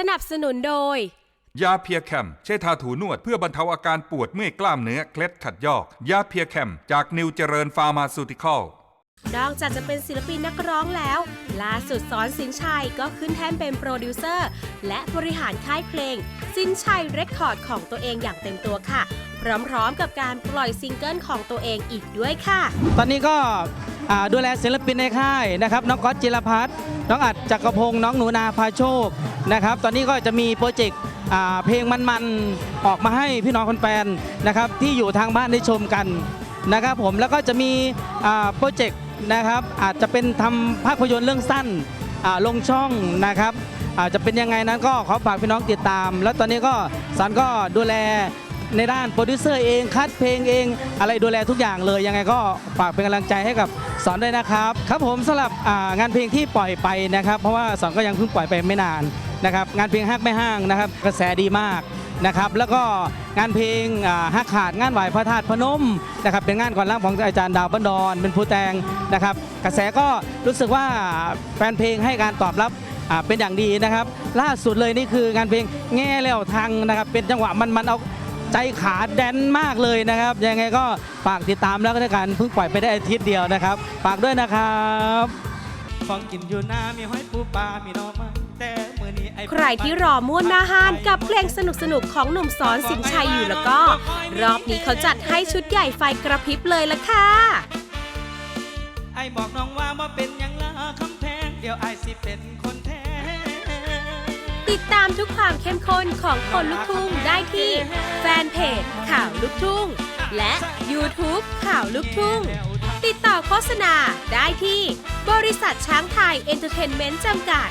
สนับสนุนโดย ยาเพียแคม ใช้ทาถูนวดเพื่อบรรเทาอาการปวดเมื่อยกล้ามเนื้อเคล็ดขัดยอก ยาเพียแคม จากนิวเจริญฟาร์มาซูติคอล นอกจากจะเป็นศิลปินนักร้องแล้ว ล่าสุดสอนสินชัยก็ขึ้นแท่นเป็นโปรดิวเซอร์ และบริหารค่ายเพลง สินชัยเรคคอร์ดของตัวเองอย่างเต็มตัวค่ะ พร้อมๆกับการปล่อยซิงเกิลของตัวเองอีกด้วยค่ะ ตอนนี้ก็ดูแลศิลปินในค่ายนะครับน้องก๊อตจิรพัฒน์น้องอัดจักรพงศ์น้องหนูนาพาโชคนะครับ ตอนนี้ก็จะมีโปรเจกต์เพลงมันๆออกมาให้พี่น้องคนแฟนนะครับที่อยู่ทางบ้านได้ชมกันนะครับผมแล้วก็จะมีโปรเจกต์ นะครับ อาจจะเป็นทำภาพยนตร์เรื่องสั้นลงช่องนะครับ อาจจะเป็นยังไงนั้นก็ขอฝากพี่น้องติดตาม แล้วตอนนี้ก็สันก็ดูแลในด้านโปรดิวเซอร์เองคัดเพลงเอง อะไรดูแลทุกอย่างเลยยังไงก็ฝากเป็นกำลังใจให้กับสอนด้วยนะครับครับผมสำหรับงานเพลงที่ปล่อยไปนะครับ เพราะว่าสอนก็ยังเพิ่งปล่อยไปไม่นานนะครับ งานเพลงฮักไม่ห้างนะครับ กระแสดีมากนะครับ แล้วก็ งานเพลงฮักขาดงานไหวพระธาตุพนมนะครับเป็นงานก่อนล่างของอาจารย์ดาวบันดอนเป็นผู้แต่งนะครับ กระแสก็รู้สึกว่าแฟนเพลงให้การตอบรับเป็นอย่างดีนะครับ ล่าสุดเลยนี่คืองานเพลงแง่แล้วทางนะครับ เป็นจังหวะมันมันเอาใจขาแดนมากเลยนะครับ ยังไงก็ฝากติดตามแล้วก็แล้วกันเพิ่งปล่อยไปได้อาทิตย์เดียวนะครับ ฝากด้วยนะครับของกินอยู่นามีหอยปูปลามีนอไม้ ใครที่รอม่วนหนาฮานกับเพลงสนุกๆของหนุ่มสอนสินชัยอยู่แล้วก็ รอบนี้เขาจัดให้ชุดใหญ่ไฟกระพริบเลยละค่ะ ไอ้บอกน้องว่าว่าเป็นยังละคำแพงเดี๋ยวไอ้สิเป็นคนแท้ ติดตามทุกความเข้มข้นของคนลูกทุ่งได้ที่แฟนเพจข่าวลูกทุ่ง และ YouTube ข่าวลูกทุ่ง ติดต่อโฆษณาได้ที่ บริษัทช้างไทยเอนเตอร์เทนเมนต์จำกัด